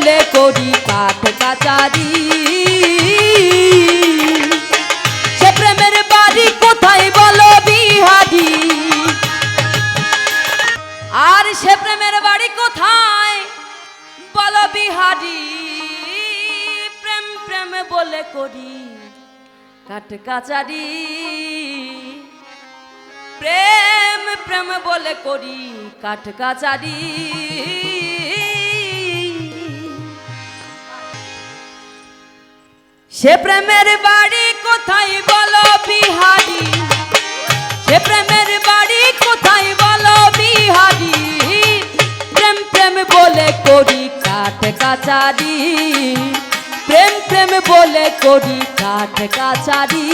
বলে করি কাঠ কাচারি। সে প্রেমের বাড়ি কোথায় বলো বিহারি? আর সে প্রেমের বাড়ি কোথায় বলো বিহারি? প্রেম প্রেম বলে করি কাঠ কাচারি। প্রেম প্রেম বলে করি কাঠ কাচারি। সে প্রেমের বাড়ি কোথায় বলো বিহারি? সে প্রেমের বাড়ি কোথায় বলো বিহারি? প্রেম প্রেম বলে করি কাঠ কাচারি। প্রেম প্রেম বলে করি কাঠ কাচারি।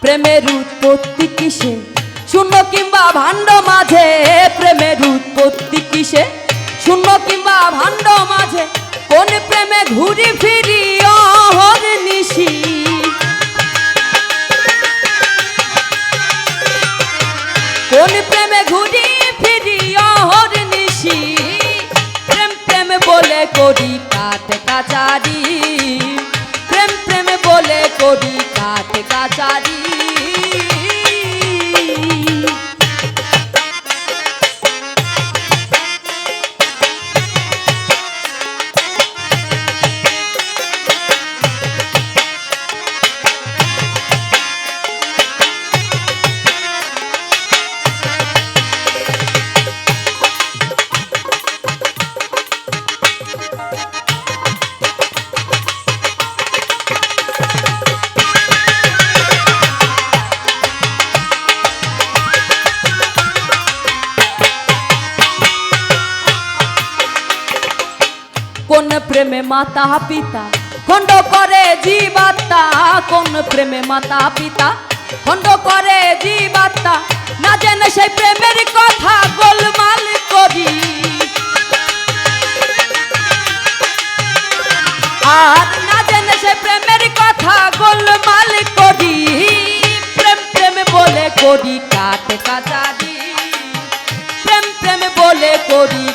প্রেমের উৎপত্তি কিসে? শূন্য কিংবা ভাণ্ড মাঝে প্রেমের উৎপত্তি কিসে? শূন্য কিংবা ভাণ্ড মাঝে কোন প্রেমে ঘুরি ফিরি অহর নিশি? কোন প্রেমে ঘুরি ফিরি অহর নিশি? প্রেম প্রেম বলে করি কাঠ কাচারি। প্রেম প্রেম বলে করি কোন প্রেমে মাতা পিতা? খণ্ড করে জীবাত্মা, কোন প্রেমে মাতা পিতা? খণ্ড করে জীবাত্মা, না জেনে সেই প্রেমের কথা গোলমাল করি। আর না জেনে সে প্রেমের কথা গোলমাল করি। প্রেম প্রেম বলে করি কাঠ কাচারি প্রেম প্রেম বলে করি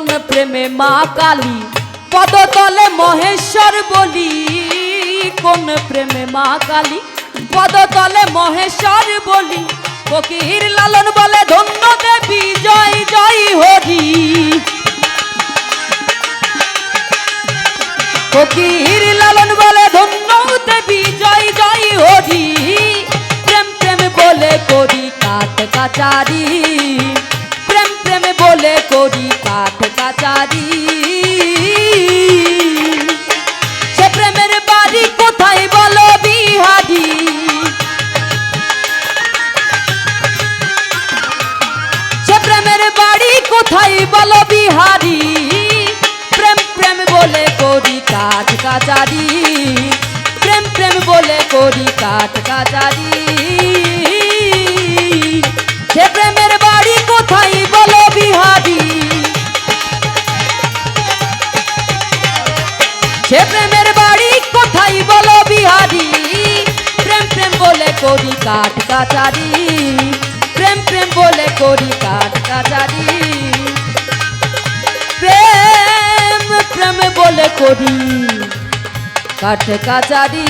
কোন প্রেমে মা কালী। পদতলে মহেশ্বর বলি, কোন প্রেমে মা কালী? পদতলে মহেশ্বর বলি, ফকির লালন বলে ধন্য দেবী, জয় জয় হরি। ফকির লালন বলে ধন্য দেবী, জয় জয় হরি। প্রেম প্রেম বলে করি কাঠ কাচারি। প্রেম প্রেম বলে করি কাঠ কাচারি সে প্রেমের বাড়ি কোথায় বলো বিহারি? সে প্রেমের বাড়ি কোথায় বলো বিহারি? প্রেম প্রেম বলে করি কাঠ কাচারি। প্রেম প্রেম বলে করি করি কাট কাচারি। প্রেম প্রেম বলে করি কাট কাচারি। প্রেম প্রেম বলে করি কাট কাচারি।